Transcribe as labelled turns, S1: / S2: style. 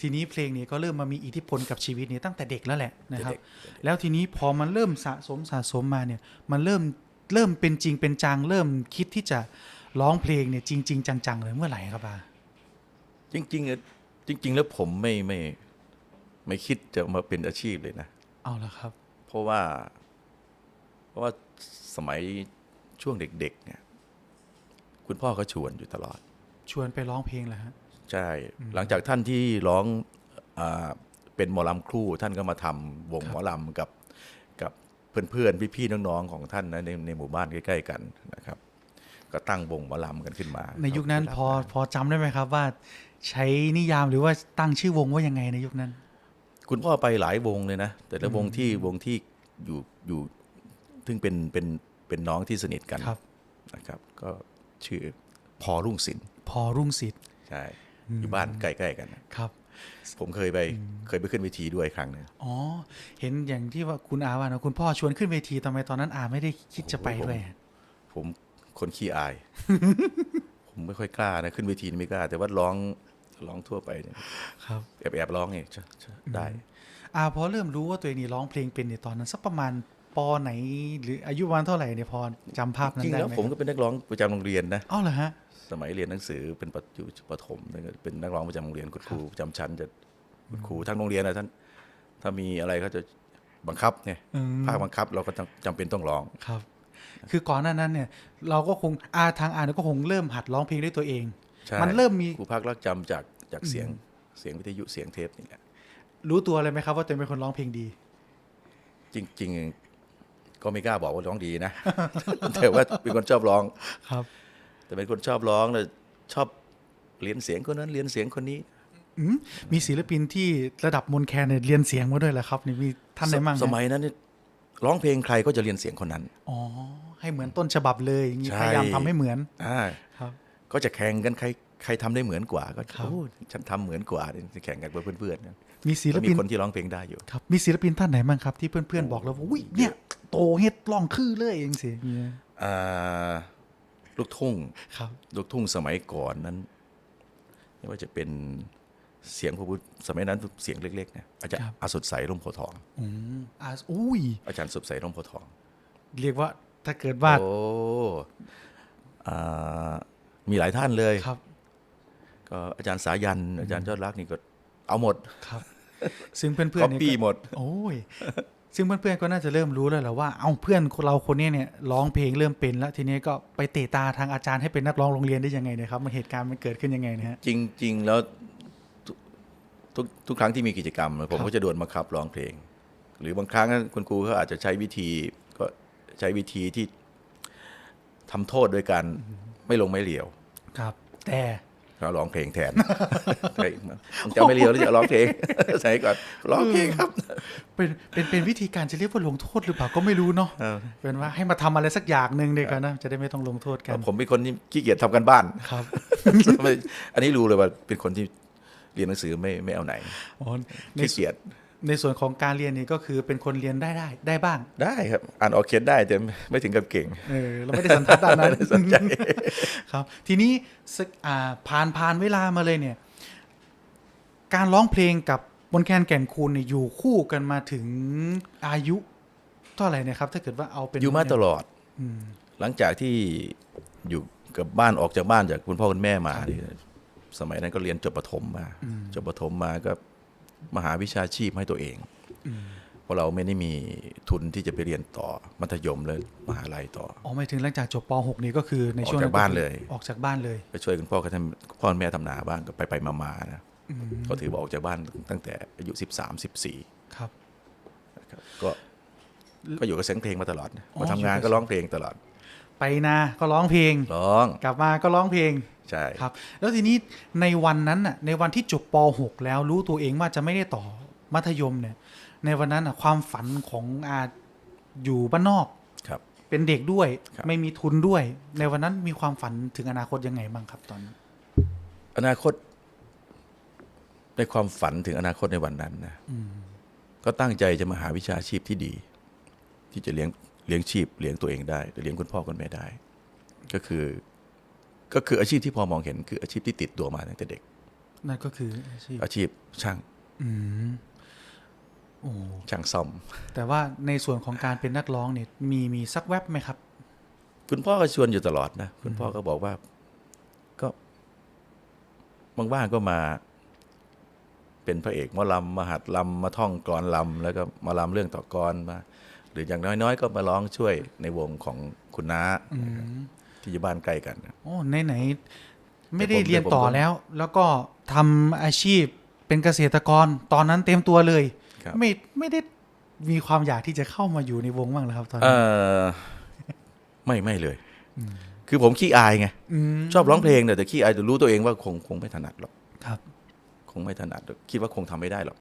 S1: ทีนี้เพลงนี้ก็เริ่มมามีอิทธิพลกับชีวิตนี้ตั้งแต่เด็กแล้วแหละนะครับ
S2: เด็ก
S1: แล้วทีนี้พอมันเริ่มสะสมสะสมมาเนี่ยมันเริ่มเริ่มเป็นจริงเป็นจังเริ่มคิดที่จะร้องเพลงเนี่ยจริงๆจังๆเลยเมื่อไหร่ครับอา
S2: จริงๆอะจริง ๆ แล้วผมไม่ไม่ไม่คิดจะมาเป็นอาชีพเลยนะ
S1: เอาละครับ
S2: เพราะว่า เพราะว่าสมัยช่วงเด็ก ๆ เนี่ย คุณพ่อก็ชวนอยู่ตลอด
S1: ชวนไปร้องเพลงเหรอฮะ
S2: ใช่ หลังจากท่านที่ร้องอาเป็นหมอลำครูท่านก็มาทำวง
S1: ครับ
S2: หมอลำกับกับเพื่อนๆ พี่ๆ น้องๆ ของท่านนะในในหมู่บ้านใกล้ๆกันนะครับ ก็ตั้งวงหมอลำกันขึ้นมา
S1: ในยุคนั้นพอพอจำได้ไหมครับว่า ใช้นิยามหรือว่าตั้งชื่อวงว่ายังไงในยุคนั้น
S2: คุณพ่อไปหลายวงเลยนะ แต่ละวงที่วงที่อยู่อยู่ซึ่งเป็นเป็นเป็นน้องที่สนิทกัน
S1: ครับ
S2: นะครับ ก็ชื่อพอรุ่งศิลป์
S1: พอรุ่งสิทธิ์
S2: ใช่ อยู่บ้านใกล้ๆกันนะ
S1: ครับ
S2: ผมเคยไปเคยไปขึ้นเวทีด้วยครั้งหนึง
S1: อ๋อ เห็นอย่างที่ว่าคุณอาว่านะคุณพ่อชวนขึ้นเวทีทำไมตอนนั้นอาไม่ได้คิดจะไปด้วยอะ
S2: ผมคนขี้อาย ผมไม่ค่อยกล้านะขึ้นเวทีนี่ไม่กล้า แต่ว่าร้องร้องทั่วไปเนี่ย
S1: ครับ
S2: แอบแอบร้องเนี่ยจะจะได้
S1: อาพอเริ่มรู้ว่าตัวเองนี่ร้องเพลงเป็นในยตอนนั้นสักประมาณปไหน หรืออายุวันเท่าไหร่เนี่ยพอจำภาพนั้
S2: จริ
S1: น
S2: ง
S1: ได้
S2: แล้ว
S1: ไหม
S2: ผมก็เป็นนักร้องประจำโรงเรียนนะ
S1: อ้าวเหรอฮะ
S2: สมัยเรียนหนังสือเป็นประอยู่ประถมเนี่ยก็เป็นนักร้องประจำโรงเรียนคุณครูประจำชั้นจะคุณครูทั้งโรงเรียนนะท่านถ้ามีอะไรเขาจะบังคับเนี่ย
S1: อืม
S2: ภาคบังคับเราก็จำจำเป็นต้องร้อง
S1: ครับ คือก่อนหน้านั้นเนี่ยเราก็คงอาทางอาเนี่ยก็คงเริ่มหัดร้องเพลงด้วยตัวเอง
S2: ใช่
S1: มันเริ่มมี
S2: ครูภาครักจำจากจากเสียงเสียงวิทยุเสียงเทปนี่แหละ
S1: รู้ตัวเลยไหมครับว่าตัวเองเป็นคนร้องเพลงดี
S2: จริง ๆ ก็ไม่กล้าบอกว่าร้องดีนะ แต่ว่าเป็นคนชอบร้อง
S1: ครับ
S2: แต่เป็นคนชอบร้องเลยชอบเรียนเสียงคนนั้นเรียนเสียงคนนี้
S1: อืมมีศิลปินที่ระดับมนต์แคนเนี่ยเรียนเสียงมาด้วยเหรอครับนี่มีท่านไหนมั่ง
S2: สสมัยนั้นนี่ร้องเพลงใครก็จะเรียนเสียงคนนั้น
S1: อ๋อ ให้เหมือนต้นฉบับเลยอย่างงี้
S2: ใช่
S1: พยายามทำให้เหมือน
S2: อ่า
S1: ครับ
S2: ก็จะแข่งกันใครใครทำได้เหมือนกว่าก็
S1: ครับ
S2: โอ้ฉันทำเหมือนกว่าจะแข่งกันกับเพื่อนๆนะ
S1: มีศิล
S2: ก็มี
S1: ปิน
S2: คนที่ร้องเพลงได้อยู่
S1: ครับมีศิลปินท่านไหนบ้างครับที่เพื่อนๆบอกแล้วว่าอุ้ยเนี่ยโตเฮ็ดร้องคือเลยเองสิเนี่ย
S2: อ่า ลูกทุ่ง
S1: ครับ
S2: ลูกทุ่งสมัยก่อนนั้นไม่ว่าจะเป็นเสียงพระพุทธสมัยนั้นเสียงเล็กๆนะอาจารย์อาสดใสร่มโพธิ์ทอง
S1: อืมอ่าอุ้ย
S2: อาจารย์สดใสร่มโพธิ์ทอง
S1: เรียกว่าถ้าเกิดว่า
S2: โอ้อ่ามีหลายท่านเลย
S1: ครับ
S2: ก็อาจารย์สายัน อาจารย์ยอดรักนี่ก็เอาหมด
S1: ครับ ซึ่งเพื่อน
S2: ก๊อป
S1: ๆเนี่ย
S2: ปี้
S1: ก็
S2: หมด
S1: โอ้ย ซึ่งเพื่อนๆก็น่าจะเริ่มรู้แล้วแหละว่า เอ้าเพื่อนเราคนนี้เนี่ยร้องเพลงเริ่มเป็นแล้วทีนี้ก็ไปเตะตาทางอาจารย์ให้เป็นนักร้องโรงเรียนได้ยังไงเนะครับมันเหตุการณ์มันเกิดขึ้นยังไงนะฮะ
S2: จริง ๆ แล้วทุกทุกทุกครั้งที่มีกิจกรรม ผม
S1: ครับ
S2: ก็จะโดนบังคับร้องเพลง หรือบางครั้งคุณครูเขาอาจจะใช้วิธีก็ใช้วิธีที่ทำโทษโดยการไม่ลงไม่เหลียว
S1: ครับ แต่
S2: เขาร้องเพลงแทนใช่มึงจะไม่เลียวหรือจะร้องเพลงใส่ก่อนร้องเพลงครับ
S1: เป็นเป็นเป็นวิธีการจะเรียกว่าลงโทษหรือเปล่าก็ไม่รู้เนาะ
S2: เออ
S1: เป็นว่าให้มาทำอะไรสักอย่างหนึ่งดีกว่านะจะได้ไม่ต้องลงโทษกัน
S2: ผมเป็นคนที่ขี้เกียจทำกันบ้าน
S1: ครับ
S2: ไม่อันนี้รู้เลยว่าเป็นคนที่เรียนหนังสือไม่ไม่เอาไหน
S1: อ๋อใน
S2: ขี้เกียจ
S1: ในส่วนของการเรียนนี่ก็คือเป็นคนเรียนได้ได้ได้บ้าง
S2: ได้ครับ อ่านออกเขียนได้แต่ไม่ถึงกับเก่ง
S1: เออเราไม่ได้สันทัดด้านนั้น
S2: ไม่ได้สนใจ
S1: ครับ ทีนี้สักอ่าผ่านผ่านเวลามาเลยเนี่ย การร้องเพลงกับบนแคนแก่นคูณเนี่ยอยู่คู่กันมาถึงอายุเท่าไหร่นะครับ ถ้าเกิดว่าเอาเป็น
S2: อยู่มาตลอด
S1: อืม
S2: หลังจากที่อยู่กับบ้านออกจากบ้านจากคุณพ่อคุณแม่มานี่สมัยนั้นก็เรียนจบประถมมาจบประถมมาก็ มหาวิชาชีพให้ตัวเองเพราะเราไม่ได้มีทุนที่จะไปเรียนต่อมัธยมเลยมหาลัยต่อ
S1: อ๋อหมายถึงหลังจากจบป .6 นี่ก็คือในช่วง
S2: ออกจากบ้านเลย
S1: ออกจากบ้านเลย
S2: ไปช่วยคุณพ่อเขาทำพ่อคุณแม่ทำนาบ้างก็ไปไปมามาๆนะก็ถือว่าออกจากบ้านตั้งแต่อายุสิบสามสิบสี่
S1: ครับ
S2: นะครับก็ก็อยู่กับเสียงเพลงมาตลอดนะ
S1: อ๋อ
S2: มาทำงาน
S1: อยู่กับ
S2: ก็ร้องเพลงตลอด
S1: ไปนาก็ร้องเพลง
S2: ร้อง
S1: กลับมาก็ร้องเพลง
S2: ใช่
S1: ครับ แล้วทีนี้ในวันนั้นน่ะในวันที่จบป .6 แล้วรู้ตัวเองว่าจะไม่ได้ต่อมัธยมเนี่ย ในวันนั้นน่ะความฝันของอาอยู่บ้านนอก
S2: ครับ
S1: เป็นเด็กด้วย
S2: ครับ
S1: ไม่มีทุนด้วย ในวันนั้นมีความฝันถึงอนาคตยังไงบ้างครับตอนนั้น
S2: อนาคตในความฝันถึงอนาคตในวันนั้นนะก็ตั้งใจจะมาหาวิชาชีพที่ดี ที่จะเลี้ยง เลี้ยงชีพเลี้ยงตัวเองได้หรือเลี้ยงคุณพ่อคุณแม่ได้ ก็คือ ก็คืออาชีพที่พอมองเห็นคืออาชีพที่ติดตัวมาตั้งแต่เด็ก
S1: นั่นก็คืออาชีพ
S2: อาชีพช่าง
S1: อืมโอ้
S2: ช่างซ่อม
S1: แต่ว่าในส่วนของการเป็นนักร้องเนี่ยมีมีสักแวบไหมครับ
S2: คุณพ่อก็ชวนอยู่ตลอดนะคุณพ่อก็บอกว่า ก็ว่างๆก็มา เป็นพระเอกหมอลำมาหัดลำมาท่องกลอนลำแล้วก็มาลำเรื่องต่อกรมาห รืออย่างน้อยๆ ก็มาร้องช่วยในวงของคุณน้า
S1: อืม
S2: ที่อยู่บ้านใกล้กัน
S1: โอ้ไหนไหนๆไม่ได้
S2: แต่ผม
S1: เรียนต่อ
S2: แต่ผม
S1: แล้ว แล้วก็ทำอาชีพเป็นเกษตรกรตอนนั้นเต็มตัวเลย
S2: ครับ
S1: ไม่ไม่ได้มีความอยากที่จะเข้ามาอยู่ในวงบ้างเหรอครับตอน
S2: เอ
S1: นั้น
S2: อไม่ไม่เลย คือผมขี้อายไง
S1: ม
S2: ชอบร้องเพลงเนี่ยแต่ขี้อายแต่รู้ตัวเองว่าคงคงไม่ถนัดหรอก
S1: ครับ
S2: คงไม่ถนัดหรอกคิดว่าคงทำไม่ได้หรอก